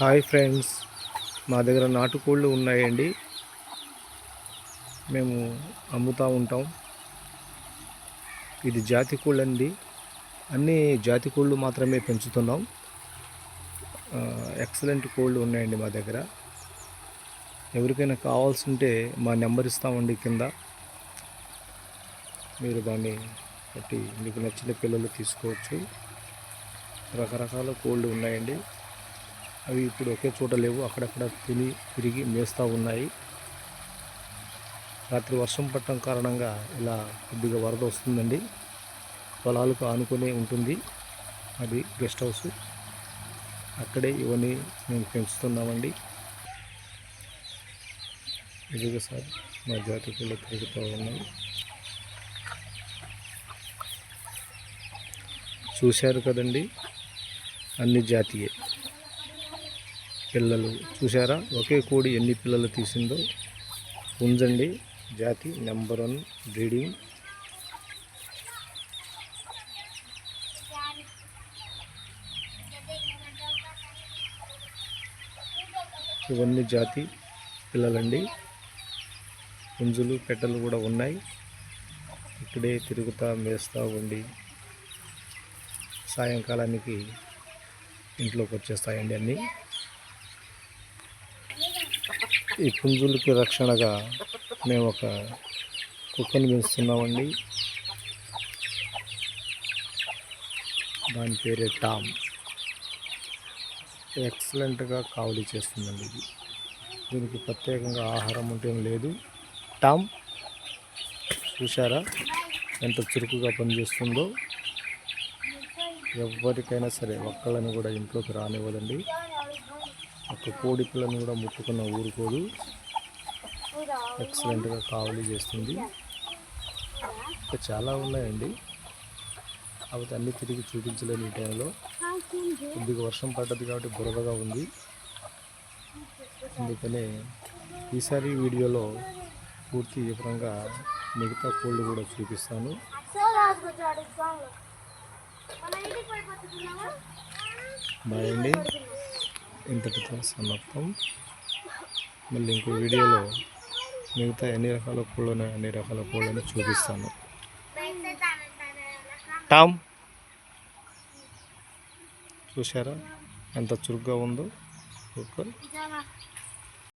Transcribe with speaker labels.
Speaker 1: Hi friends. మా దగ్గర నాటుకోళ్ళు ఉన్నాయండి. మేము అమ్ముతూ ఉంటాం. ఇది జాతి కోళ్ళు అండి అన్ని జాతి కోళ్ళు మాత్రమే పెంచుతున్నాం. ఎక్సలెంట్ కోళ్ళు ఉన్నాయండి మా దగ్గర. ఎవరికైనా కావాల్సి ఉంటే మా నెంబర్ ఇస్తామండి కింద. మీరు దాన్ని బట్టి మీకు నచ్చిన పిల్లలు తీసుకోవచ్చు. రకరకాల కోళ్ళు ఉన్నాయండి. అవి ఇప్పుడు ఒకే చోట లేవు. అక్కడక్కడ తిని తిరిగి మేస్తూ ఉన్నాయి. రాత్రి వర్షం పట్టడం కారణంగా ఇలా కొద్దిగా వరద వస్తుందండి. పొలాలకు ఆనుకునే ఉంటుంది. అది గెస్ట్ హౌస్. అక్కడే ఇవన్నీ మేము పెంచుతున్నామండి. ఇదిగో సార్ మా జాతి తిరుగుతూ ఉన్నాయి చూశారు కదండి? అన్ని జాతీయే. పిల్లలు చూసారా ఒకే కోడి ఎన్ని పిల్లలు తీసిందో ఉంజండి జాతి నెంబర్ వన్ బ్రీడింగ్. ఇవన్నీ జాతి పిల్లలండి. పుంజులు పెట్టలు కూడా ఉన్నాయి. ఇక్కడే తిరుగుతా మేస్తూ ఉండి సాయంకాలానికి ఇంట్లోకి వచ్చేస్తాయండి అన్నీ. ఈ పుంజులకి రక్షణగా మేము ఒక కుక్కని పెంచుతున్నామండి. దాని పేరే టామ్. ఎక్సలెంట్గా కావలి చేస్తుందండి ఇది. దీనికి ప్రత్యేకంగా ఆహారం ఉంటే లేదు. టామ్ చూసారా ఎంత చురుకుగా పనిచేస్తుందో? ఎవరికైనా సరే ఒక్కళ్ళని కూడా ఇంట్లోకి రానివ్వదండి. ఒక కోడి పిల్లని కూడా. ముట్టుకున్న ఊరుకోదు ఎక్సలెంట్గా కావలి చేస్తుంది. ఇంకా చాలా ఉన్నాయండి. కాబట్టి అన్నీ తిరిగి చూపించలేని ఈ టైంలో. కొద్దిగా వర్షం పడ్డది కాబట్టి బురదగా ఉంది. అందుకనే ఈసారి వీడియోలో పూర్తి వివరంగా మిగతా కోళ్ళు కూడా చూపిస్తాను. బాయ్ అండి. ఇంతటితో సమాప్తం. మళ్ళీ ఇంకో వీడియోలో మిగతా ఎన్ని రకాల కోళ్ళను అన్ని రకాల కోళ్ళని చూపిస్తాను. టామ్ చూసారా ఎంత చురుగ్గా ఉందో? ఒక